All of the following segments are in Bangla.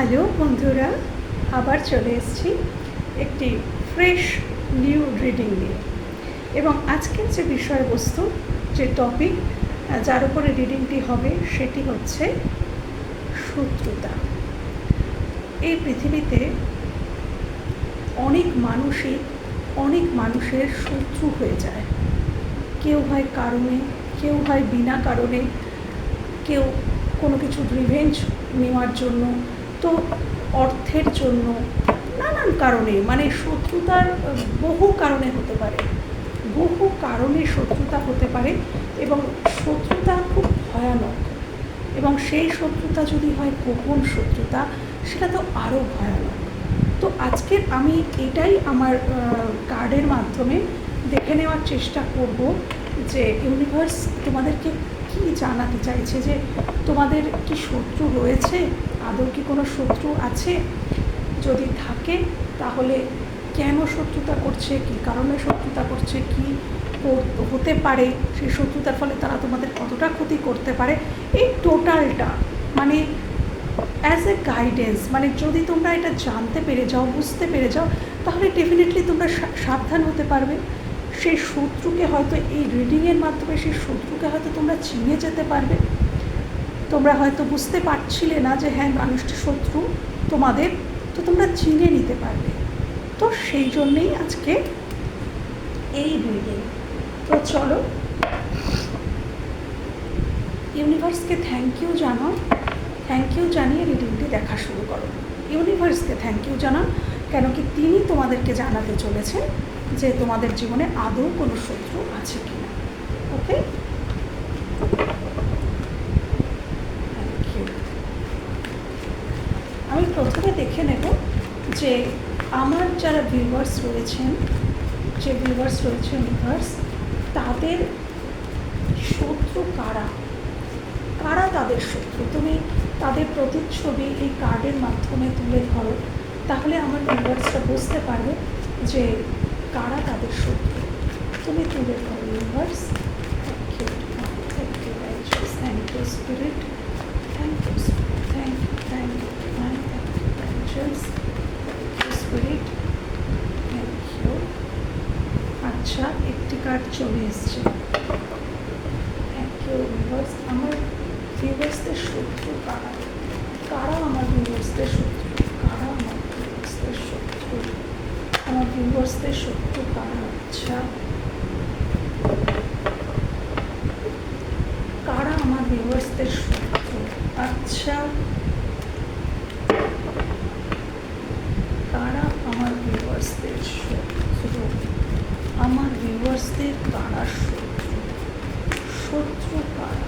হ্যালো বন্ধুরা, আবার চলে এসেছি একটি ফ্রেশ নিউ রিডিং নিয়ে। এবং আজকের যে বিষয়বস্তু, যে টপিক, যার উপরে রিডিংটি হবে, সেটি হচ্ছে শত্রুতা। এই পৃথিবীতে অনেক মানুষই অনেক মানুষের শত্রু হয়ে যায়। কেউ হয় কারণে, কেউ হয় বিনা কারণে, কেউ কোনো কিছু রিভেঞ্জ নেওয়ার জন্য তো অর্থের জন্য নানান কারণে মানে শত্রুতার বহু কারণে হতে পারে। বহু কারণে শত্রুতা হতে পারে এবং শত্রুতা খুব ভয়ানক। এবং সেই শত্রুতা যদি হয় গোপন শত্রুতা, সেটা তো আরও ভয়ানক। তো আজকে আমি এটাই আমার কার্ডের মাধ্যমে দেখে নেওয়ার চেষ্টা করব যে ইউনিভার্স তোমাদেরকে কি জানাতে চাইছে যে তোমাদের কি শত্রু রয়েছে? আদৌ কি কোনো শত্রু আছে? যদি থাকে, তাহলে কেন শত্রুতা করছে? কি কারণে শত্রুতা করছে? কি হতে পারে? সেই শত্রুতার ফলে তারা তোমাদের কতটা ক্ষতি করতে পারে? এই টোটালটা মানে অ্যাজ এ গাইডেন্স মানে যদি তোমরা এটা জানতে পেরে যাও, বুঝতে পেরে যাও, তাহলে ডেফিনেটলি তোমরা সাবধান হতে পারবে। সেই শত্রুকে হয়তো এই রিডিংয়ের মাধ্যমে, সেই শত্রুকে হয়তো তোমরা চিনে যেতে পারবে। তোমরা হয়তো বুঝতে পারছিলে না যে হ্যাঁ মানুষটি শত্রু তোমাদের, তো তোমরা চিনে নিতে পারবে। তো সেই জন্যেই আজকে এই রিডিং তো চলো, ইউনিভার্সকে থ্যাংক ইউ জানাও। থ্যাংক ইউ জানিয়ে রিডিংটি দেখা শুরু করো। ইউনিভার্সকে থ্যাংক ইউ জানাও, কেন কি তিনি তোমাদেরকে জানাতে চলেছেন যে তোমাদের জীবনে আদৌ কোনো শত্রু আছে কি না ওকে আমি প্রথমে দেখে নেব যে আমার যারা ভিউয়ার্স রয়েছেন, যে ভিউয়ার্স রয়েছেন ভিউয়ার্স তাদের শত্রু কারা? কারা তাদের শত্রু? তুমি তাদের প্রতিচ্ছবি এই কার্ডের মাধ্যমে তুলে ধরো, তাহলে আমার ভিউয়ার্সরা বুঝতে পারবে যে কারা তাদের শত্রু। তুমি তুলে ধরো universe thank you thank you thank you spirit thank you thank you thank you angels spirit thank you আচ্ছা একটি কার্ড চলে এসছে। আমার ভিউয়ার্সদের শত্রু কারা? কারা আমার ভিউয়ার্সদের শত্রু? কারা আমার ভিউয়ার্সদের শত্রু? আমার ভিউয়ার্সদের শত্রু কারা? আচ্ছা। কারা আমার ভিউয়ার্সদের শত্রু? আচ্ছা কারা আমার ভিউয়ার্সদের শত্রু আমার ভিউয়ার্সদের কারা শত্রু শত্রু কারা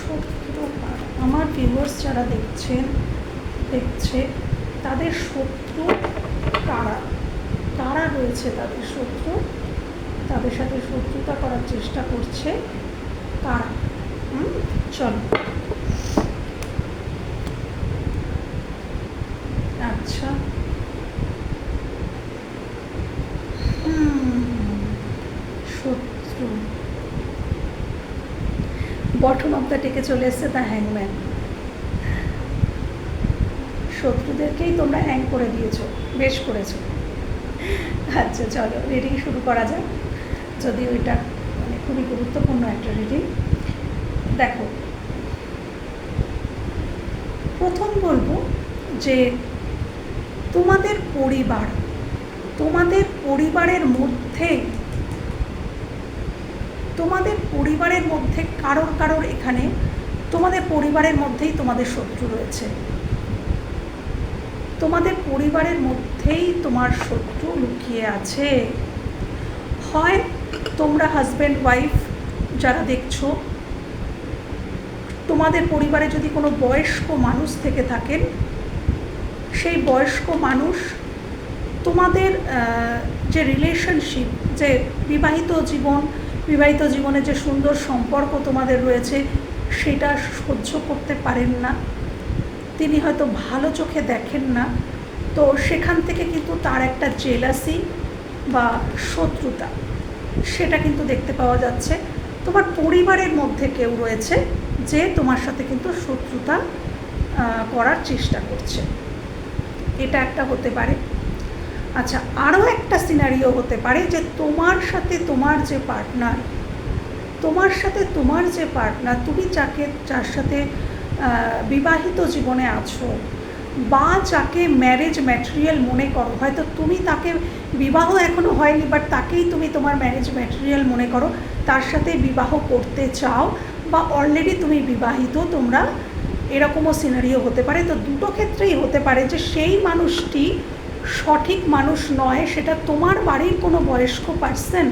শত্রু কারা আমার ভিউয়ার্স যারা দেখছেন, দেখছে, তাদের শত্রু কারা কারা রয়েছে তাদের শত্রু। তাদের সাথে শত্রুতা করার চেষ্টা করছে কারা চলো আচ্ছা শত্রু বটন অফ দ্য টেকে চলে এসছে দ্য হ্যাংম্যান শত্রুদেরকেই তোমরা হ্যাং করে দিয়েছ, বেশ করেছ। আচ্ছা চলো রিডিং শুরু করা যাক। যদি ওইটা মানে খুবই গুরুত্বপূর্ণ একটা রিডিং দেখো, প্রথম বলব যে তোমাদের পরিবার, তোমাদের পরিবারের মধ্যে তোমাদের পরিবারের মধ্যে কারোর কারোর এখানে, তোমাদের পরিবারের মধ্যেই তোমাদের শত্রু রয়েছে। তোমাদের পরিবারের মধ্যেই তোমার শত্রু লুকিয়ে আছে। হয় তোমরা হাজব্যান্ড ওয়াইফ যারা দেখছ, তোমাদের পরিবারে যদি কোনো বয়স্ক মানুষ থেকে থাকেন, সেই বয়স্ক মানুষ তোমাদের যে রিলেশনশিপ যে বিবাহিত জীবন বিবাহিত জীবনে যে সুন্দর সম্পর্ক তোমাদের রয়েছে, সেটা সহ্য করতে পারেন না। তিনি হয়তো ভালো চোখে দেখেন না। তো সেখান থেকে কিন্তু তার একটা জেলাসি বা শত্রুতা, সেটা কিন্তু দেখতে পাওয়া যাচ্ছে। তোমার পরিবারের মধ্যে কেউ রয়েছে যে তোমার সাথে কিন্তু শত্রুতা করার চেষ্টা করছে। এটা একটা হতে পারে। আচ্ছা আরও একটা সিনারিও হতে পারে যে তোমার সাথে তোমার যে পার্টনার তোমার সাথে তোমার যে পার্টনার তুমি যাকে, যার সাথে বিবাহিত জীবনে আছো বা যাকে ম্যারেজ ম্যাটেরিয়াল মনে করো, হয়তো তুমি তাকে বিবাহ এখনও হয়নি বাট তাকেই তুমি তোমার ম্যারেজ ম্যাটেরিয়াল মনে করো, তার সাথে বিবাহ করতে চাও বা অলরেডি তুমি বিবাহিত, তোমরা এরকমও সিনারিও হতে পারে। তো দুটো ক্ষেত্রেই হতে পারে যে সেই মানুষটি সঠিক মানুষ নয়, সেটা তোমার বাড়ির কোনো বয়স্ক পার্সন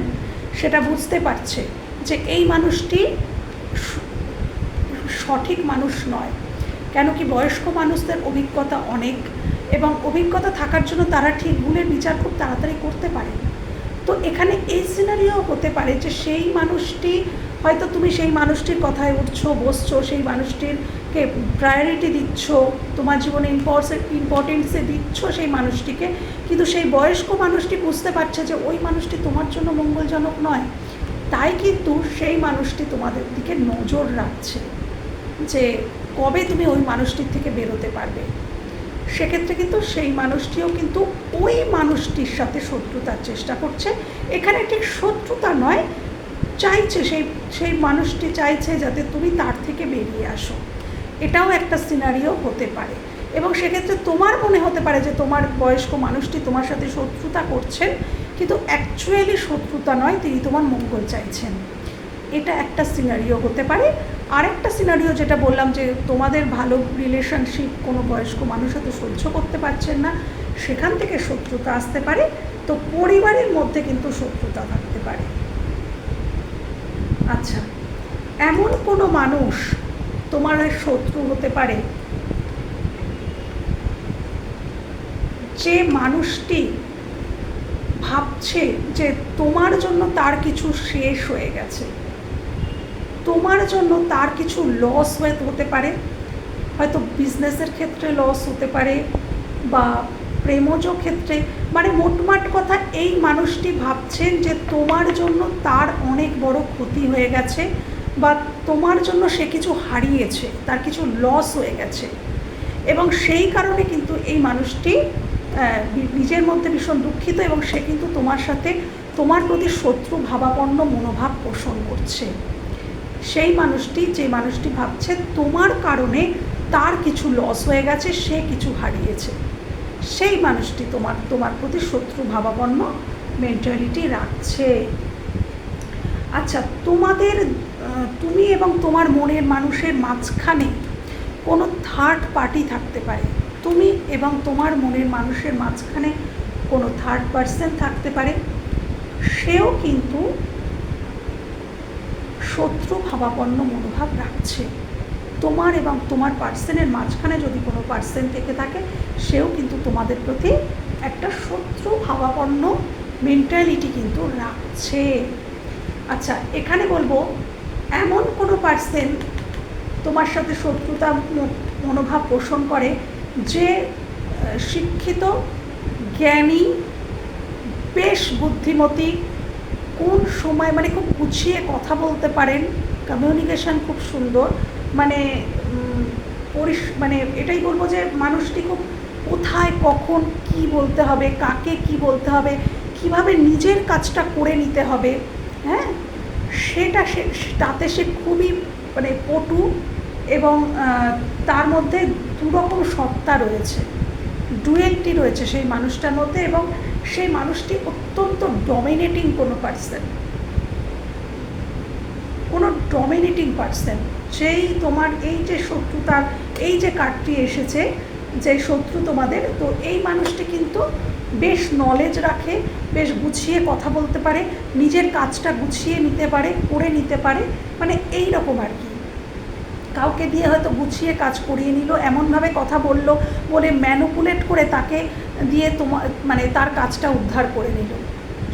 সেটা বুঝতে পারছে যে এই মানুষটি সঠিক মানুষ নয়। কেন কি বয়স্ক মানুষদের অভিজ্ঞতা অনেক এবং অভিজ্ঞতা থাকার জন্য তারা ঠিক ভুলের বিচার খুব তাড়াতাড়ি করতে পারে। তো এখানে এই সিনারিও হতে পারে যে সেই মানুষটি, হয়তো তুমি সেই মানুষটির কথায় উঠছো, বসছো, সেই মানুষটিরকে প্রায়োরিটি দিচ্ছ, তোমার জীবনে ইম্পর্টেন্সে দিচ্ছ সেই মানুষটিকে, কিন্তু সেই বয়স্ক মানুষটি বুঝতে পারছে যে ওই মানুষটি তোমার জন্য মঙ্গলজনক নয়। তাই কিন্তু সেই মানুষটি তোমাদের দিকে নজর রাখছে যে কবে তুমি ওই মানুষটির থেকে বেরোতে পারবে। সেক্ষেত্রে কিন্তু সেই মানুষটিও কিন্তু ওই মানুষটির সাথে শত্রুতার চেষ্টা করছে। এখানে ঠিক শত্রুতা নয়, চাইছে সেই সেই মানুষটি চাইছে যাতে তুমি তার থেকে বেরিয়ে আসো। এটাও একটা সিনারিও হতে পারে। এবং সেক্ষেত্রে তোমার মনে হতে পারে যে তোমার বয়স্ক মানুষটি তোমার সাথে শত্রুতা করছেন কিন্তু অ্যাকচুয়ালি শত্রুতা নয়, তিনি তোমার মঙ্গল চাইছেন। এটা একটা সিনারিও হতে পারে। আরেকটা সিনারিও যেটা বললাম যে তোমাদের ভালো রিলেশনশিপ কোনো বয়স্ক মানুষ হয়তো সহ্য করতে পারছেন না, সেখান থেকে শত্রুতা আসতে পারে। তো পরিবারের মধ্যে কিন্তু শত্রুতা থাকতে পারে। আচ্ছা এমন কোনো মানুষ তোমার শত্রু হতে পারে। যে মানুষটি ভাবছে যে তোমার জন্য তার কিছু শেষ হয়ে গেছে, তোমার জন্য তার কিছু লস হয়ে হতে পারে, হয়তো বিজনেসের ক্ষেত্রে লস হতে পারে বা প্রেমজ ক্ষেত্রে মানে মোটমাট কথা এই মানুষটি ভাবছেন যে তোমার জন্য তার অনেক বড় ক্ষতি হয়ে গেছে। বা তোমার জন্য সে কিছু হারিয়েছে, তার কিছু লস হয়ে গেছে। এবং সেই কারণে কিন্তু এই মানুষটি নিজের মধ্যে ভীষণ দুঃখিত এবং সে কিন্তু তোমার সাথে তোমার প্রতি শত্রু ভাবাপন্ন মনোভাব পোষণ করছে। সেই মানুষটি, যে মানুষটি ভাবছে তোমার কারণে তার কিছু লস হয়ে গেছে, সে কিছু হারিয়েছে। সেই মানুষটি তোমার তোমার প্রতি শত্রু ভাবাপন্ন মেন্টালিটি রাখছে। আচ্ছা তোমাদের তুমি এবং তোমার মনের মানুষের মাঝখানে কোনো থার্ড পার্টি থাকতে পারে। তুমি এবং তোমার মনের মানুষের মাঝখানে কোনো থার্ড পার্সন থাকতে পারে। সেও কিন্তু শত্রু ভাবাপন্ন মনোভাব রাখছে। তোমার এবং তোমার পার্সনের মাঝখানে যদি কোনো পার্সন থেকে থাকে, সেও কিন্তু তোমাদের প্রতি একটা শত্রু ভাবাপন্ন মেন্টালিটি কিন্তু রাখছে। আচ্ছা এখানে বলব এমন কোনো পার্সেন তোমার সাথে শত্রুতা মনোভাব পোষণ করে যে শিক্ষিত, জ্ঞানী, বেশ বুদ্ধিমতী, কোন সময় মানে খুব গুছিয়ে কথা বলতে পারেন কমিউনিকেশন খুব সুন্দর মানে পরিস মানে এটাই বলব যে মানুষটি খুব কোথায়, কখন, কি বলতে হবে, কাকে কি বলতে হবে, কীভাবে নিজের কাজটা করে নিতে হবে হ্যাঁ? সেটা সে, তাতে সে খুবই মানে পটু এবং তার মধ্যে দুরকম সত্তা রয়েছে। ডুয়েলটি রয়েছে সেই মানুষটার মধ্যে এবং সেই মানুষটি অত্যন্ত ডমিনেটিং কোনো পার্সন কোনো ডমিনেটিং পার্সন সেই তোমার এই যে শত্রুতার, এই যে কার্ডটি এসেছে যে শত্রু তোমাদের, তো এই মানুষটি কিন্তু বেশ নলেজ রাখে, বেশ গুছিয়ে কথা বলতে পারে, নিজের কাজটা গুছিয়ে নিতে পারে, করে নিতে পারে মানে এই রকম আর কি। কাউকে দিয়ে হয়তো গুছিয়ে কাজ করিয়ে নিল, এমনভাবে কথা বলল, বলে ম্যানুপুলেট করে তাকে দিয়ে তোমার মানে তার কাজটা উদ্ধার করে নিল।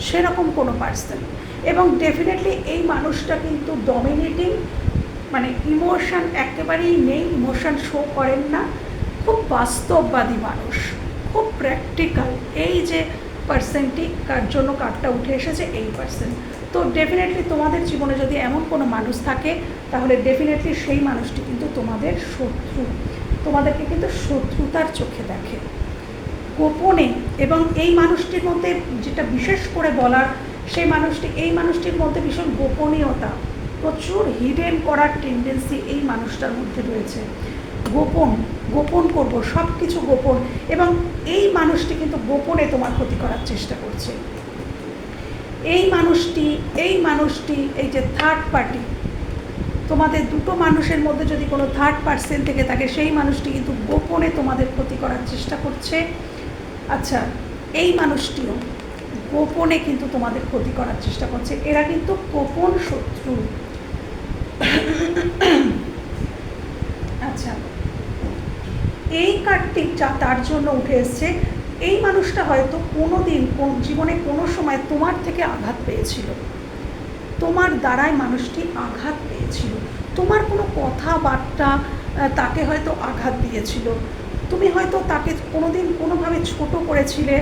সেরকম কোনো পার্সন এবং ডেফিনেটলি এই মানুষটা কিন্তু ডমিনেটিং মানে ইমোশন একেবারেই নেই ইমোশান শো করেন না। খুব বাস্তববাদী মানুষ, খুব প্র্যাকটিক্যাল এই যে পার্সেন্টটি কার জন্য কার্ডটা উঠে এসেছে, এই পার্সেন্ট তো ডেফিনেটলি তোমাদের জীবনে যদি এমন কোনো মানুষ থাকে, তাহলে ডেফিনেটলি সেই মানুষটি কিন্তু তোমাদের শত্রু। তোমাদেরকে কিন্তু শত্রুতার চোখে দেখে। গোপনে এবং এই মানুষটির মধ্যে যেটা বিশেষ করে বলার, সেই মানুষটি, এই মানুষটির মধ্যে ভীষণ গোপনীয়তা। প্রচুর হিডেন করার টেন্ডেন্সি এই মানুষটার মধ্যে রয়েছে। গোপন গোপন করব সব কিছু গোপন এবং এই মানুষটি কিন্তু গোপনে তোমার ক্ষতি করার চেষ্টা করছে। এই মানুষটি এই মানুষটি, এই যে থার্ড পার্টি তোমাদের দুটো মানুষের মধ্যে যদি কোনো থার্ড পার্সন থেকে থাকে, সেই মানুষটি কিন্তু গোপনে তোমাদের ক্ষতি করার চেষ্টা করছে। আচ্ছা এই মানুষটিও গোপনে কিন্তু তোমাদের ক্ষতি করার চেষ্টা করছে। এরা কিন্তু গোপন শত্রু আচ্ছা এই কার্ডটি যা তার জন্য উঠে এসছে, এই মানুষটা হয়তো কোনো দিন জীবনে কোনো সময় তোমার থেকে আঘাত পেয়েছিল। তোমার দ্বারাই মানুষটি আঘাত পেয়েছিল। তোমার কোনো কথাবার্তা তাকে হয়তো আঘাত দিয়েছিল। তুমি হয়তো তাকে কোনোদিন কোনোভাবে ছোট করেছিলে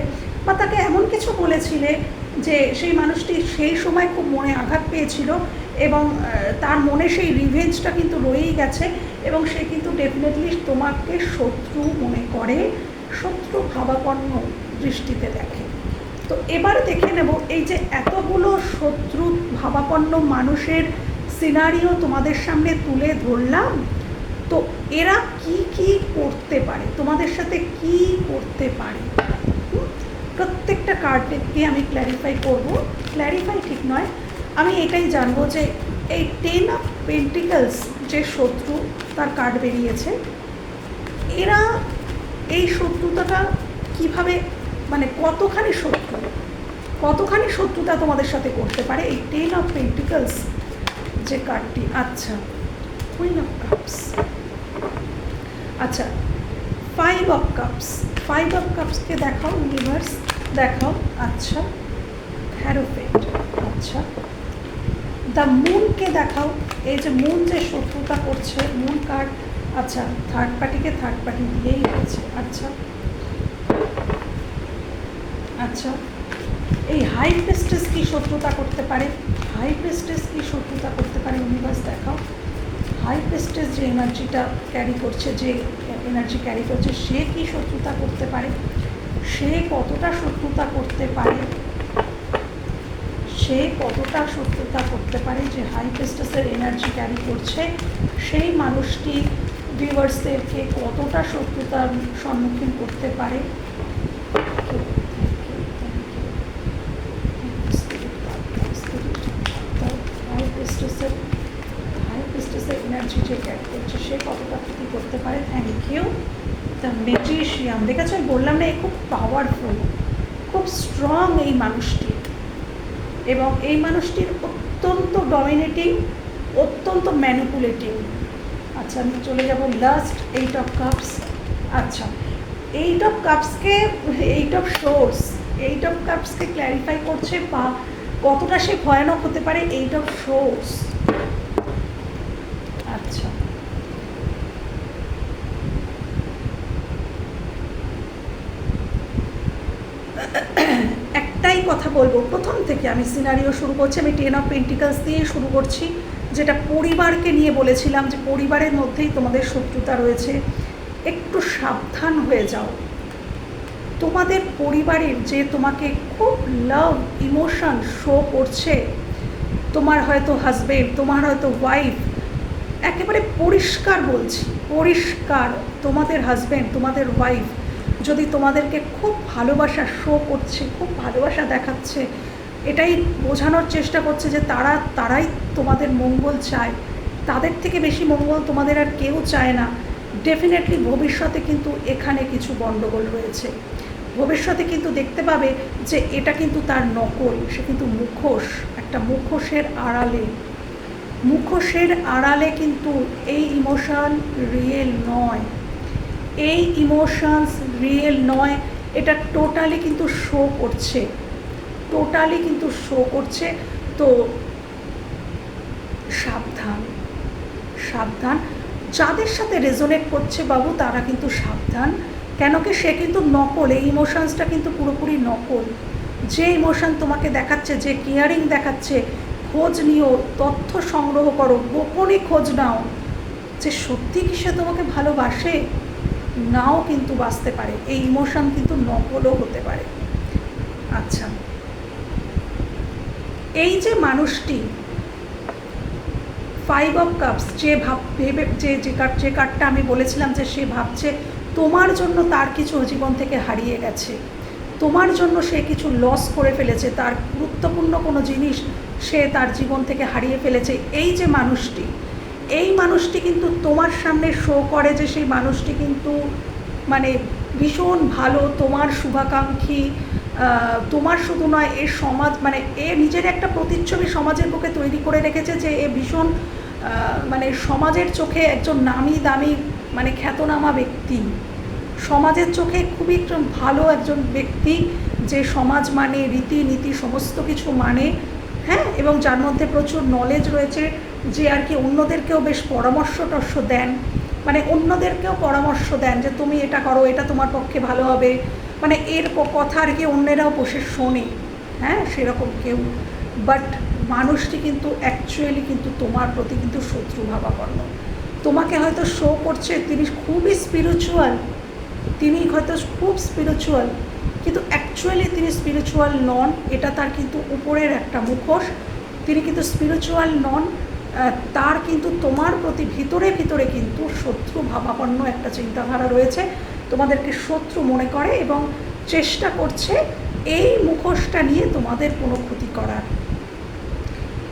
বা তাকে এমন কিছু বলেছিলে যে সেই মানুষটি সেই সময় খুব মনে আঘাত পেয়েছিল এবং তার মনে সেই রিভেঞ্জটা কিন্তু রয়েই গেছে এবং সে কিন্তু ডেফিনেটলি তোমাকে শত্রু মনে করে, শত্রু ভাবাপন্ন দৃষ্টিতে দেখে। তো এবার দেখে নেব এই যে এতগুলো শত্রু ভাবাপন্ন মানুষের সিনারিও তোমাদের সামনে তুলে ধরলাম। তো এরা কি কি করতে পারে? তোমাদের সাথে কি করতে পারে? প্রত্যেকটা কার্ডকে আমি ক্ল্যারিফাই করব। ক্ল্যারিফাই ঠিক নয় আমি এটাই জানব যে এই টেন অফ পেন্টিকলস যে শত্রু তার কার্ড বেরিয়েছে, এরা এই শত্রুতাটা কীভাবে মানে কতখানি শত্রু, কতখানি শত্রুতা তোমাদের সাথে করতে পারে এই টেন অফ পেন্টিকলস যে কার্ডটি আচ্ছা কুইন অফ কাপস আচ্ছা five of cups five of কাপসকে দেখাও ইউনিভার্স দেখাও আচ্ছা হ্যারোফেট আচ্ছা দ্য মুনকে দেখাও, এই যে মুন যে শত্রুতা করছে মুন কার্ড আচ্ছা থার্ড পার্টিকে থার্ড পার্টি দিয়েই রয়েছে আচ্ছা। আচ্ছা এই হাই প্রেস্টেস কি শত্রুতা করতে পারে? হাই প্রেস্টেস কি শত্রুতা করতে পারে? ইউনিভার্স দেখাও। হাই প্রেস্টেস যে এনার্জিটা ক্যারি করছে, যে এনার্জি ক্যারি করছে, সে কি শত্রুতা করতে পারে? সে কতটা শত্রুতা করতে পারে? সে কতটা শত্রুতা করতে পারে, যে হাই প্রেস্টেসের এনার্জি ক্যারি করছে, সেই মানুষটি ভিউয়ার্সদেরকে কতটা শত্রুতার সম্মুখীন করতে পারে। এনার্জি যে সে কতটা করতে পারে। দ্য মেজিশিয়ান দেখেছ বললাম না এই খুব পাওয়ারফুল খুব স্ট্রং এই মানুষটি। এবং এই মানুষটির অত্যন্ত ডমিনেটিং অত্যন্ত ম্যানিপুলেটিং আচ্ছা আমি চলে যাব লাস্ট এইট অফ কাপস আচ্ছা eight of কাপসকে eight of source eight of কাপসকে clarify করছে বা কতটা সে ভয়ানক হতে পারে এইট অফ সোর্স আচ্ছা বলব প্রথম থেকে আমি সিনারিও শুরু করছি, আমি টেন অফ পেন্টিকালস দিয়ে শুরু করছি। যেটা পরিবারকে নিয়ে বলেছিলাম যে পরিবারের মধ্যেই তোমাদের শত্রুতা রয়েছে। একটু সাবধান হয়ে যাও। তোমাদের পরিবারের যে তোমাকে খুব লাভ ইমোশন শো করছে, তোমার হয়তো হাজবেন্ড তোমার হয়তো ওয়াইফ একেবারে পরিষ্কার বলছি, পরিষ্কার তোমাদের হাজব্যান্ড তোমাদের ওয়াইফ যদি তোমাদেরকে খুব ভালোবাসা শো করছে, খুব ভালোবাসা দেখাচ্ছে, এটাই বোঝানোর চেষ্টা করছে যে তারা, তারাই তোমাদের মঙ্গল চায়। তাদের থেকে বেশি মঙ্গল তোমাদের আর কেউ চায় না। ডেফিনেটলি ভবিষ্যতে কিন্তু এখানে কিছু গণ্ডগোল রয়েছে। ভবিষ্যতে কিন্তু দেখতে পাবে যে এটা কিন্তু তার নকল, সে কিন্তু মুখোশ, একটা মুখোশের আড়ালে। মুখোশের আড়ালে কিন্তু এই ইমোশন রিয়েল নয়। এই ইমোশনস রিয়েল নয়, এটা টোটালি কিন্তু শো করছে। টোটালি কিন্তু শো করছে। তো সাবধান সাবধান। যাদের সাথে রেজোনেট করছে বাবু, তারা কিন্তু সাবধান। কেন কি সে কিন্তু নকল, এই ইমোশনসটা কিন্তু পুরোপুরি নকল। যে ইমোশন তোমাকে দেখাচ্ছে, যে কেয়ারিং দেখাচ্ছে, খোঁজ নিও, তথ্য সংগ্রহ করো, গোপনে খোঁজ নাও। যে সত্যি কি সে তোমাকে ভালোবাসে? নাও কিন্তু বাঁচতে পারে। এই ইমোশন কিন্তু নকলও হতে পারে। আচ্ছা। এই যে মানুষটি ফাইভ অফ কাপস যে ভাব, ভেবে, যে যে যে কার্ডটা আমি বলেছিলাম যে সে ভাবছে, তোমার জন্য তার কিছু জীবন থেকে হারিয়ে গেছে। তোমার জন্য সে কিছু লস করে ফেলেছে। তার গুরুত্বপূর্ণ কোনো জিনিস সে তার জীবন থেকে হারিয়ে ফেলেছে। এই যে মানুষটি এই মানুষটি কিন্তু তোমার সামনে শো করে যে সেই মানুষটি কিন্তু মানে ভীষণ ভালো, তোমার শুভাকাঙ্ক্ষী তোমার শুধু নয় এ সমাজ মানে এ নিজের একটা প্রতিচ্ছবি সমাজের পক্ষে তৈরি করে রেখেছে যে এ ভীষণ মানে সমাজের চোখে একজন নামি দামি মানে খ্যাতনামা ব্যক্তি। সমাজের চোখে খুবই একজন ভালো একজন ব্যক্তি যে সমাজ মানে রীতিনীতি সমস্ত কিছু মানে। হ্যাঁ? এবং যার মধ্যে প্রচুর নলেজ রয়েছে। যে আর কি অন্যদেরকেও বেশ পরামর্শ টর্শ দেন। মানে অন্যদেরকেও পরামর্শ দেন যে তুমি এটা করো, এটা তোমার পক্ষে ভালো হবে। মানে এর কথা আর কি অন্যেরাও বসে শোনে। হ্যাঁ সেরকম কেউ। বাট মানুষটি কিন্তু অ্যাকচুয়ালি কিন্তু তোমার প্রতি কিন্তু শত্রু ভাবাপন্ন তোমাকে হয়তো শো করছে, তিনি খুবই স্পিরিচুয়াল তিনি হয়তো খুব স্পিরিচুয়াল কিন্তু অ্যাকচুয়ালি তিনি স্পিরিচুয়াল নন, এটা তার কিন্তু উপরের একটা মুখোশ। তিনি কিন্তু স্পিরিচুয়াল নন তার কিন্তু তোমার প্রতি ভিতরে ভিতরে কিন্তু শত্রু ভাবাপন্ন একটা চিন্তাধারা রয়েছে। তোমাদেরকে শত্রু মনে করে এবং চেষ্টা করছে এই মুখোশটা নিয়ে তোমাদের কোনো ক্ষতি করার।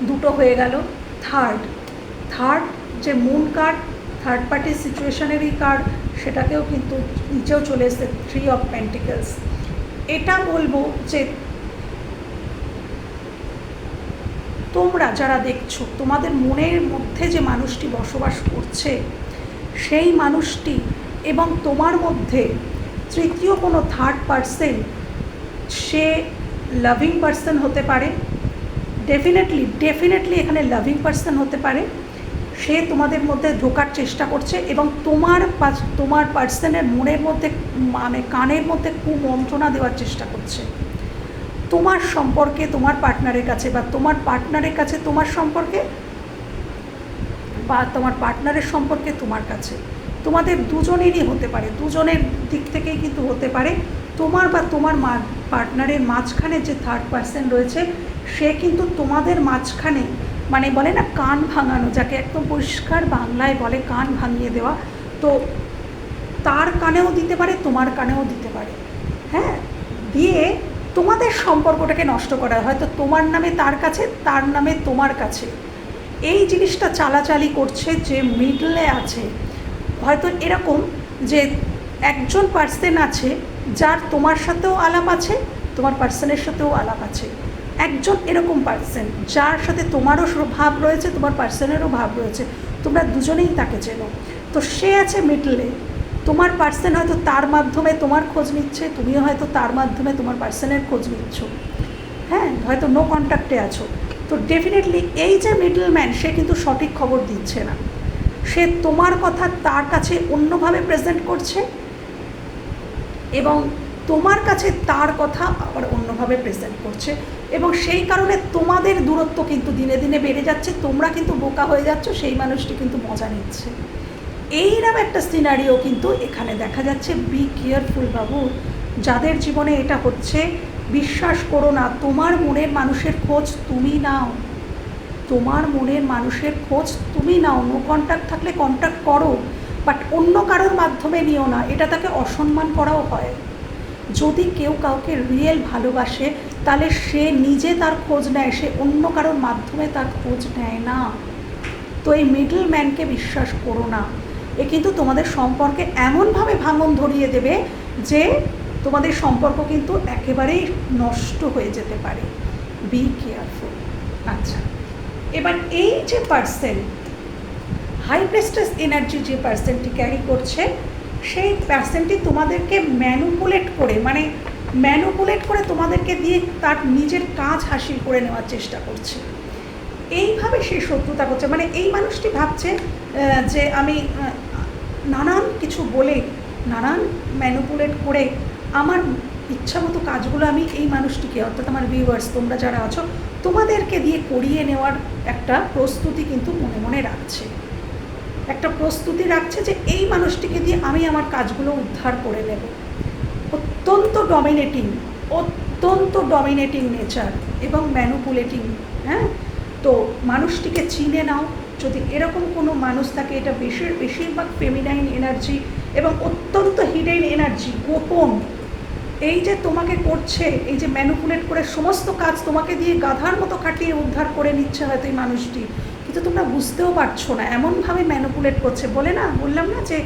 দুটো হয়ে গেল। থার্ড থার্ড যে মুন কার্ড থার্ড পার্টি সিচুয়েশনেরই কার্ড সেটাকেও কিন্তু নিচেও চলে এসছে। থ্রি অফ পেন্টিকেলস এটা বলব যে তোমরা যারা দেখছ, তোমাদের মনের মধ্যে যে মানুষটি বসবাস করছে, সেই মানুষটি এবং তোমার মধ্যে তৃতীয় কোনো থার্ড পার্সন সে লাভিং পার্সন হতে পারে। ডেফিনেটলি ডেফিনেটলি এখানে লাভিং পার্সন হতে পারে। সে তোমাদের মধ্যে ঢোকার চেষ্টা করছে এবং তোমার তোমার পার্সনের মনের মধ্যে মানে কানের মধ্যে কুমন্ত্রণা দেওয়ার চেষ্টা করছে। তোমার সম্পর্কে, তোমার পার্টনারের কাছে বা তোমার পার্টনারের কাছে তোমার সম্পর্কে বা তোমার পার্টনারের সম্পর্কে তোমার কাছে। তোমাদের দুজনেরই হতে পারে, দুজনের দিক থেকেই কিন্তু হতে পারে। তোমার বা তোমার মা পার্টনারের মাঝখানে যে থার্ড পার্সন রয়েছে, সে কিন্তু তোমাদের মাঝখানে মানে বলে না কান ভাঙানো, যাকে একদম পরিষ্কার বাংলায় বলে কান ভাঙিয়ে দেওয়া, তো তার কানেও দিতে পারে, তোমার কানেও দিতে পারে। হ্যাঁ? দিয়ে তোমাদের সম্পর্কটাকে নষ্ট করা হয়তো তোমার নামে তার কাছে, তার নামে তোমার কাছে। এই জিনিসটা চালাচালি করছে যে মিডলে আছে। হয়তো এরকম যে একজন পার্সন আছে, যার তোমার সাথেও আলাপ আছে, তোমার পার্সনের সাথেও আলাপ আছে। একজন এরকম পার্সন যার সাথে তোমারও ভাব রয়েছে, তোমার পার্সনেরও ভাব রয়েছে। তোমরা দুজনেই তাকে চেনো। তো সে আছে মিডলে। তোমার পার্সন হয়তো তার মাধ্যমে তোমার খোঁজ নিচ্ছে, তুমিও হয়তো তার মাধ্যমে তোমার পার্সনের খোঁজ নিচ্ছ। হ্যাঁ হয়তো নো কন্ট্যাক্টে আছো। তো ডেফিনেটলি এই যে মিডল ম্যান সে কিন্তু সঠিক খবর দিচ্ছে না। সে তোমার কথা তার কাছে অন্যভাবে প্রেজেন্ট করছে এবং তোমার কাছে তার কথা আবার অন্যভাবে প্রেজেন্ট করছে এবং সেই কারণে তোমাদের দূরত্ব কিন্তু দিনে দিনে বেড়ে যাচ্ছে, তোমরা কিন্তু বোকা হয়ে যাচ্ছ, সেই মানুষটি কিন্তু মজা নিচ্ছে। এইরকম একটা সিনারিও কিন্তু এখানে দেখা যাচ্ছে বি কেয়ারফুল বাবু। যাদের জীবনে এটা হচ্ছে, বিশ্বাস করো না, তোমার মনের মানুষের খোঁজ তুমি নাও। তোমার মনের মানুষের খোঁজ তুমি নাও। নো কন্ট্যাক্ট থাকলে কন্ট্যাক্ট করো বাট অন্য কারোর মাধ্যমে নিও না। এটা তাকে অসম্মান করাও হয়। যদি কেউ কাউকে রিয়েল ভালোবাসে, তাহলে সে নিজে তার খোঁজ নেয়, সে অন্য কারোর মাধ্যমে তার খোঁজ নেয় না। তো এই মিডল ম্যানকে বিশ্বাস করো না। এ কিন্তু তোমাদের সম্পর্কে এমনভাবে ভাঙন ধরিয়ে দেবে যে তোমাদের সম্পর্ক কিন্তু একেবারেই নষ্ট হয়ে যেতে পারে। বি কেয়ারফুল আচ্ছা এবার এই যে পার্সেন হাই প্রেস্টাস এনার্জি যে পার্সেনটি ক্যারি করছে, সেই পার্সেনটি তোমাদেরকে ম্যানুপুলেট করে মানে ম্যানুপুলেট করে তোমাদেরকে দিয়ে তার নিজের কাজ হাসিল করে নেওয়ার চেষ্টা করছে। এইভাবে সে শত্রুতা করছে। মানে এই মানুষটি ভাবছে যে আমি নানান কিছু বলে, নানান ম্যানুপুলেট করে আমার ইচ্ছা মতো কাজগুলো আমি এই মানুষটিকে, অর্থাৎ আমার ভিউয়ার্স তোমরা যারা আছো, তোমাদেরকে দিয়ে করিয়ে নেওয়ার একটা প্রস্তুতি কিন্তু মনে মনে রাখছে। একটা প্রস্তুতি রাখছে যে এই মানুষটিকে দিয়ে আমি আমার কাজগুলো উদ্ধার করে নেব। অত্যন্ত ডমিনেটিং অত্যন্ত ডমিনেটিং নেচার এবং ম্যানুপুলেটিং হ্যাঁ? তো মানুষটিকে চিনে নাও যদি এরকম কোনো মানুষ থাকে, এটা বেশির, বেশিরভাগ ফেমিনাইন এনার্জি এবং অত্যন্ত হিডেন এনার্জি গোপন। এই যে তোমাকে করছে, এই যে ম্যানুপুলেট করে সমস্ত কাজ তোমাকে দিয়ে গাধার মতো কাটিয়ে উদ্ধার করে নিচ্ছে হয়তো এই মানুষটি। কিন্তু তোমরা বুঝতেও পারছ না, এমনভাবে ম্যানুপুলেট করছে। বলে না, বললাম না যে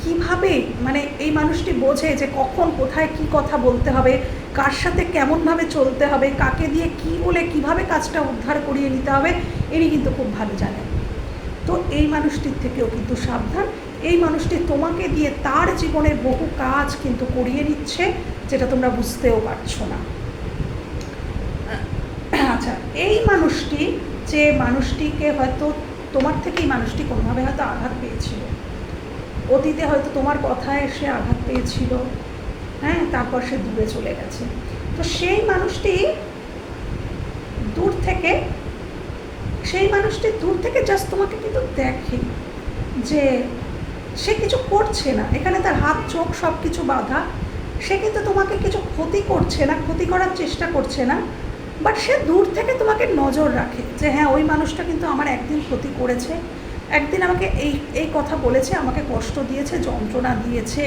কীভাবে মানে এই মানুষটি বোঝে যে কখন, কোথায় কি কথা বলতে হবে, কার সাথে কেমনভাবে চলতে হবে, কাকে দিয়ে কি বলে, কীভাবে কাজটা উদ্ধার করিয়ে নিতে হবে ইনি কিন্তু খুব ভালো জানেন তো এই মানুষটির থেকেও কিন্তু সাবধান। এই মানুষটি তোমাকে দিয়ে তার জীবনের বহু কাজ কিন্তু করিয়ে নিচ্ছে, যেটা তোমরা বুঝতেও পারছ না। আচ্ছা এই মানুষটি যে মানুষটিকে হয়তো তোমার থেকেই মানুষটি কোনোভাবে হয়তো আঘাত পেয়েছিল। অতীতে হয়তো তোমার কথায় সে আঘাত পেয়েছিল। হ্যাঁ তারপর সে দূরে চলে গেছে। তো সেই মানুষটি দূর থেকে সেই মানুষটি দূর থেকে জাস্ট তোমাকে কিন্তু দেখে যে সে কিছু করছে না। এখানে তার হাত, চোখ সব কিছু বাধা। সে কিন্তু তোমাকে কিছু ক্ষতি করছে না, ক্ষতি করার চেষ্টা করছে না। বাট সে দূর থেকে তোমাকে নজর রাখে যে হ্যাঁ ওই মানুষটা কিন্তু আমার একদিন ক্ষতি করেছে। একদিন আমাকে এই এই কথা বলেছে, আমাকে কষ্ট দিয়েছে, যন্ত্রণা দিয়েছে।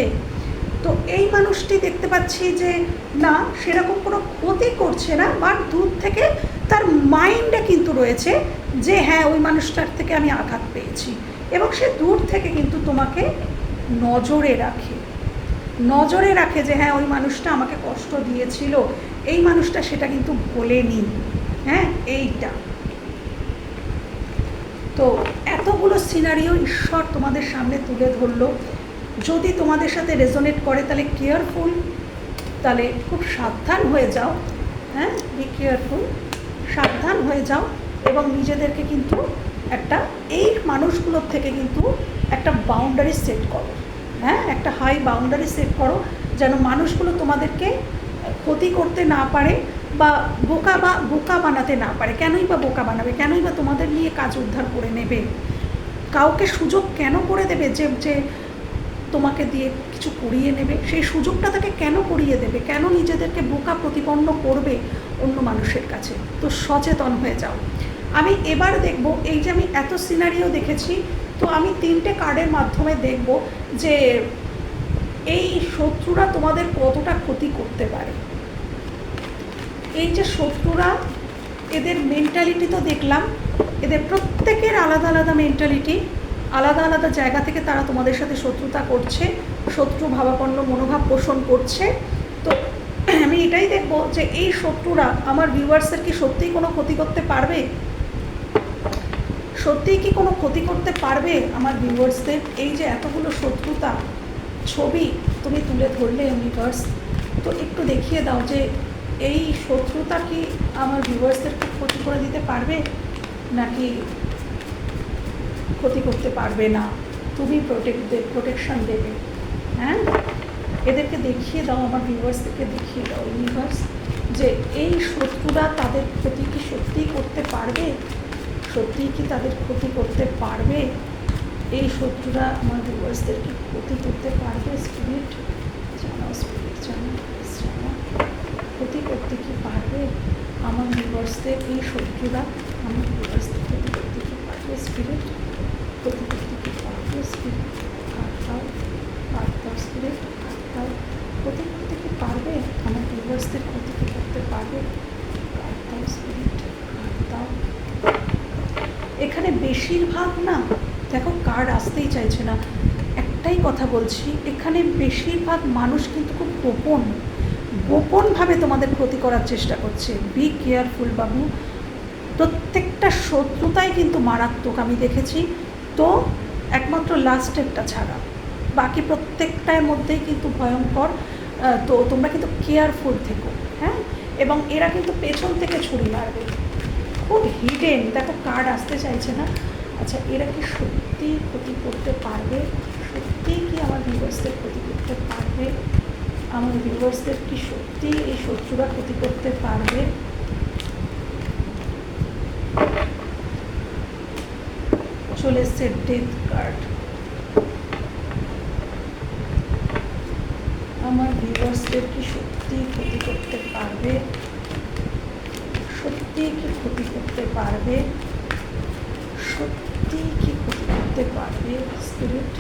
তো এই মানুষটি দেখতে পাচ্ছি যে, না, সেরকম কোনো ক্ষতি করছে না বাট দূর থেকে তার মাইন্ডে কিন্তু রয়েছে যে হ্যাঁ ওই মানুষটার থেকে আমি আঘাত পেয়েছি। এবং সে দূর থেকে কিন্তু তোমাকে নজরে রাখে। নজরে রাখে যে হ্যাঁ ওই মানুষটা আমাকে কষ্ট দিয়েছিল। এই মানুষটা সেটা কিন্তু ভোলেনি হ্যাঁ এইটা। তো এতগুলো সিনারিও ঈশ্বর তোমাদের সামনে তুলে ধরলো। যদি তোমাদের সাথে রেজোনেট করে, তাহলে কেয়ারফুল তাহলে খুব সাবধান হয়ে যাও। হ্যাঁ বি কেয়ারফুল সাবধান হয়ে যাও। এবং নিজেদেরকে কিন্তু একটা, এই মানুষগুলোর থেকে কিন্তু একটা বাউন্ডারি সেট করো। হ্যাঁ? একটা হাই বাউন্ডারি সেট করো, যেন মানুষগুলো তোমাদেরকে ক্ষতি করতে না পারে বা বোকা বা, বোকা বানাতে না পারে। কেনই বা বোকা বানাবে? কেনই বা তোমাদের নিয়ে কাজ উদ্ধার করে নেবে? কাউকে সুযোগ কেন করে দেবে যে যে তোমাকে দিয়ে কিছু করিয়ে নেবে? সেই সুযোগটা তাকে কেন করিয়ে দেবে? কেন নিজেদেরকে বোকা প্রতিপন্ন করবে অন্য মানুষের কাছে? তো সচেতন হয়ে যাও। আমি এবার দেখব, এই যে আমি এত সিনারিও দেখেছি, তো আমি তিনটে কার্ডের মাধ্যমে দেখব যে এই শত্রুরা তোমাদের কতটা ক্ষতি করতে পারে। এই যে শত্রুরা, এদের মেন্টালিটি তো দেখলাম, এদের প্রত্যেকের আলাদা আলাদা মেন্টালিটি আলাদা আলাদা জায়গা থেকে তারা তোমাদের সাথে শত্রুতা করছে, শত্রু ভাবাপন্ন মনোভাব পোষণ করছে। তো আমি এটাই দেখব যে এই শত্রুরা, আমার ভিউয়ার্সের কি সত্যিই কোনো ক্ষতি করতে পারবে? সত্যিই কি কোনো ক্ষতি করতে পারবে আমার ভিউয়ার্সদের এই যে এতগুলো শত্রুতা ছবি তুমি তুলে ধরলে ইউনিভার্স তো একটু দেখিয়ে দাও যে এই শত্রুতা কি আমার ভিউয়ার্সদেরকে ক্ষতি করে দিতে পারবে? নাকি ক্ষতি করতে পারবে না? তুমি প্রোটেক্ট প্রোটেকশন দেবে। হ্যাঁ? এদেরকে দেখিয়ে দাও, আমার ভিউয়ার্সদেরকে দেখিয়ে দাও ইউনিভার্স যে এই শত্রুরা তাদের ক্ষতি কি সত্যিই করতে পারবে? সত্যিই কি তাদের ক্ষতি করতে পারবে? এই শত্রুরা আমার ভিউয়ার্সদেরকে ক্ষতি করতে পারবে? স্পিরিট জানাও স্পিরিট জানাও জানাও। ক্ষতি করতে কি পারবে? আমার ভিউয়ার্সদের এই শত্রুরা আমার ভিউয়ার্সদের ক্ষতি করতে কি পারবে? স্পিরিট ক্ষতি করতে কি পারবে? স্পিরিট হাত দাও স্পিরিট হাত দাও ক্ষতি করতে কি পারবে? আমার ভিউয়ার্সদের ক্ষতি কি করতে পারবে? হাত দাও স্পিরিট হাত দাও এখানে বেশিরভাগ না, দেখো কার্ড আসতেই চাইছে না, একটাই কথা বলছি, এখানে বেশিরভাগ মানুষ কিন্তু খুব গোপন, গোপনভাবে তোমাদের ক্ষতি করার চেষ্টা করছে। বি কেয়ারফুল বাবু। প্রত্যেকটা শত্রুতাই কিন্তু মারাত্মক, আমি দেখেছি। তো, একমাত্র লাস্টেরটা ছাড়া। বাকি প্রত্যেকটার মধ্যেই কিন্তু ভয়ঙ্কর তো তোমরা কিন্তু কেয়ারফুল থেকো হ্যাঁ? এবং এরা কিন্তু পেছন থেকে ছুরি মারবে। খুব হিডেন দেখো কার্ড আসতে চাইছে না। আচ্ছা এরা কি সত্যি ক্ষতি করতে পারবে? সত্যিই কি আমার ভিউয়ার্সদের ক্ষতি করতে পারবে? আমার ভিউয়ার্সদের কি সত্যি এই শত্রুরা ক্ষতি করতে পারবে? চলে এসছে ডেথ কার্ড আমার ভিউয়ার্সদের কি সত্যি ক্ষতি করতে পারবে? সত্যি কি ক্ষতি করতে পারবে? সত্যি কি ক্ষতি করতে পারবে? স্পিরিট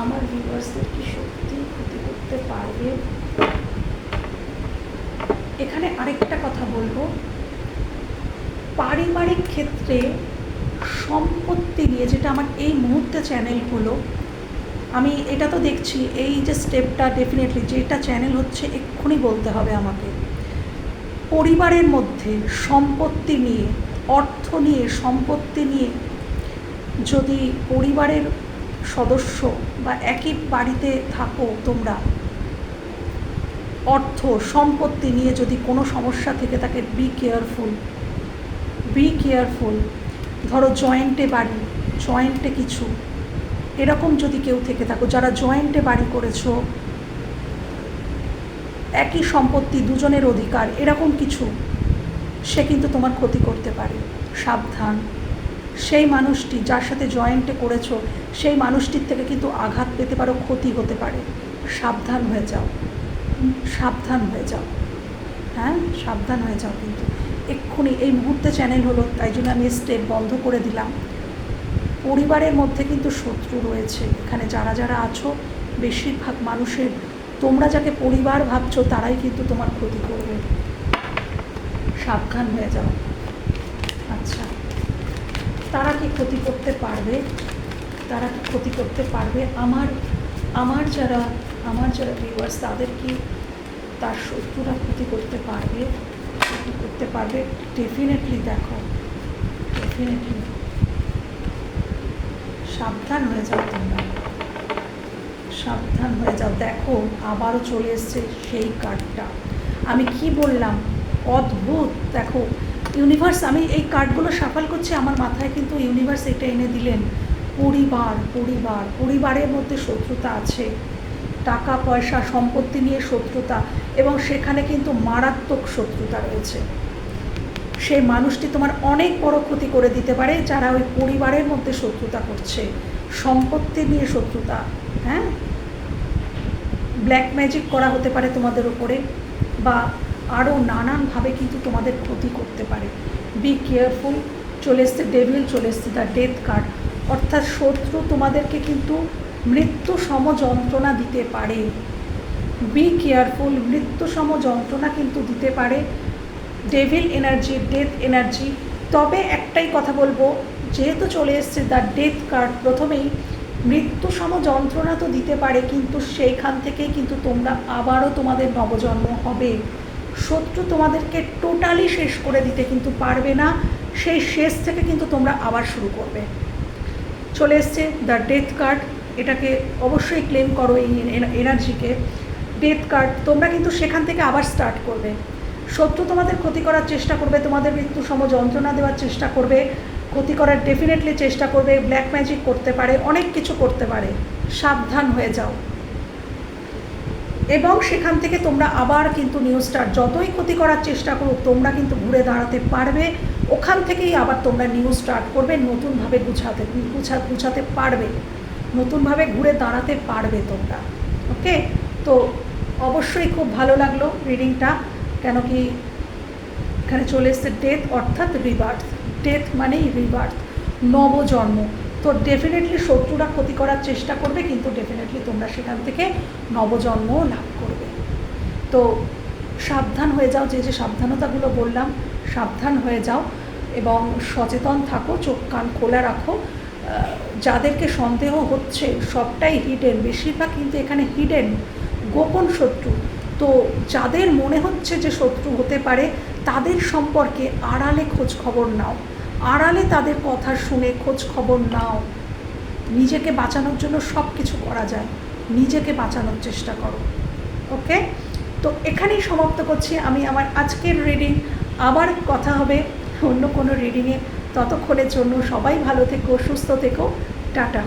আমার ভিউয়ার্সদের কি সত্যি ক্ষতি করতে পারবে? এখানে আরেকটা কথা বলব। পারিবারিক ক্ষেত্রে সম্পত্তি নিয়ে, যেটা আমার এই মুহূর্তে চ্যানেল হলো, আমি এটা তো দেখছি, এই যে স্টেপটা ডেফিনেটলি যেটা চ্যানেল হচ্ছে, এক্ষুনি বলতে হবে আমাকে। পরিবারের মধ্যে সম্পত্তি নিয়ে, অর্থ নিয়ে, সম্পত্তি নিয়ে যদি পরিবারের সদস্য বা একই বাড়িতে থাকো তোমরা, অর্থ, সম্পত্তি নিয়ে যদি কোনো সমস্যা থেকে থাকে বি কেয়ারফুল বি কেয়ারফুল ধরো জয়েন্টে বাড়ি জয়েন্টে কিছু, এরকম যদি কেউ থেকে থাকো, যারা জয়েন্টে বাড়ি করেছ একই সম্পত্তি, দুজনের অধিকার, এরকম কিছু সে কিন্তু তোমার ক্ষতি করতে পারে। সাবধান। সেই মানুষটি যার সাথে জয়েন্টে করেছ, সেই মানুষটির থেকে কিন্তু আঘাত পেতে পারো, ক্ষতি হতে পারে। সাবধান হয়ে যাও। সাবধান হয়ে যাও। হ্যাঁ? সাবধান হয়ে যাও কিন্তু। এক্ষুনি, এই মুহূর্তে চ্যানেল হলো, তাই জন্য আমি স্টেপ বন্ধ করে দিলাম। পরিবারের মধ্যে কিন্তু শত্রু রয়েছে। এখানে যারা যারা আছো, বেশিরভাগ মানুষের তোমরা যাকে পরিবার ভাবছ, তারাই কিন্তু তোমার ক্ষতি করবে। সাবধান হয়ে যাও। আচ্ছা তারা কি ক্ষতি করতে পারবে? তারা কি ক্ষতি করতে পারবে? আমার আমার যারা আমার যারা ভিউয়ার্স তাদের কি তার শত্রুরা ক্ষতি করতে পারবে? ক্ষতি করতে পারবে? ডেফিনেটলি দেখো ডেফিনেটলি সাবধান হয়ে যাও তোমরা। সাবধান হয়ে যাও। দেখো, আবারও চলে এসছে সেই কার্ডটা আমি কি বললাম? অদ্ভুত। দেখো ইউনিভার্স আমি এই কার্ডগুলো সাফাল করছি, আমার মাথায় কিন্তু ইউনিভার্স এটা এনে দিলেন। পরিবার পরিবার, পরিবারের মধ্যে শত্রুতা আছে। টাকা, পয়সা, সম্পত্তি নিয়ে শত্রুতা এবং সেখানে কিন্তু মারাত্মক শত্রুতা রয়েছে। সেই মানুষটি তোমার অনেক বড় ক্ষতি করে দিতে পারে, যারা ওই পরিবারের মধ্যে শত্রুতা করছে। সম্পত্তি নিয়ে শত্রুতা হ্যাঁ? ব্ল্যাক ম্যাজিক করা হতে পারে তোমাদের ওপরে বা আরও নানানভাবে কিন্তু তোমাদের ক্ষতি করতে পারে। বি কেয়ারফুল চলে এসছে ডেভিল চলে এসছে দ্য ডেথ কার্ড অর্থাৎ শত্রু তোমাদেরকে কিন্তু মৃত্যু সম যন্ত্রণা দিতে পারে। বি কেয়ারফুল মৃত্যু সম যন্ত্রণা কিন্তু দিতে পারে। ডেভিল এনার্জি ডেথ এনার্জি তবে একটাই কথা বলব, যেহেতু চলে এসছে দ্য ডেথ কার্ড প্রথমেই মৃত্যু সম যন্ত্রণা তো দিতে পারে, কিন্তু সেইখান থেকেই কিন্তু তোমরা আবারও তোমাদের নবজন্ম হবে। শত্রু তোমাদেরকে টোটালি শেষ করে দিতে কিন্তু পারবে না, সেই শেষ থেকে কিন্তু তোমরা আবার শুরু করবে। চলে এসছে দ্য ডেথ কার্ড এটাকে অবশ্যই ক্লেম করো এই এনার্জিকে ডেথ কার্ড তোমরা কিন্তু সেখান থেকে আবার স্টার্ট করবে। শত্রু তোমাদের ক্ষতি করার চেষ্টা করবে, তোমাদের মৃত্যু সম যন্ত্রণা দেওয়ার চেষ্টা করবে, ক্ষতি করার ডেফিনেটলি চেষ্টা করবে ব্ল্যাক ম্যাজিক করতে পারে, অনেক কিছু করতে পারে। সাবধান হয়ে যাও। এবং সেখান থেকে তোমরা আবার কিন্তু নিউ স্টার্ট যতই ক্ষতি করার চেষ্টা করো তোমরা কিন্তু ঘুরে দাঁড়াতে পারবে, ওখান থেকেই আবার তোমরা নিউ স্টার্ট করবে, নতুনভাবে গুছাতে, গুছা, গুছাতে পারবে। নতুনভাবে ঘুরে দাঁড়াতে পারবে তোমরা। ওকে তো অবশ্যই খুব ভালো লাগল রিডিংটা কেন কি এখানে চলে এসছে ডেথ অর্থাৎ রিবার্থ ডেথ মানেই রিবার্থ নবজন্ম। তো ডেফিনেটলি শত্রুরা ক্ষতি করার চেষ্টা করবে, কিন্তু ডেফিনেটলি তোমরা সেখান থেকে নবজন্মও লাভ করবে। তো সাবধান হয়ে যাও, যে যে সাবধানতাগুলো বললাম, সাবধান হয়ে যাও এবং সচেতন থাকো, চোখ কান খোলা রাখো। যাদেরকে সন্দেহ হচ্ছে, সবটাই হিডেন বেশিরভাগ কিন্তু এখানে হিডেন গোপন শত্রু। তো যাদের মনে হচ্ছে যে শত্রু হতে পারে, তাদের সম্পর্কে আড়ালে খোঁজ খবর নাও। আড়ালে তাদের কথা শুনে খোঁজ খবর নাও। নিজেকে বাঁচানোর জন্য সব কিছু করা যায়। নিজেকে বাঁচানোর চেষ্টা করো। ওকে তো এখানেই সমাপ্ত করছি আমি আমার আজকের রিডিং আবার কথা হবে অন্য কোনো রিডিংয়ে ততক্ষণের জন্য সবাই ভালো থেকো, সুস্থ থেকো। টাটা।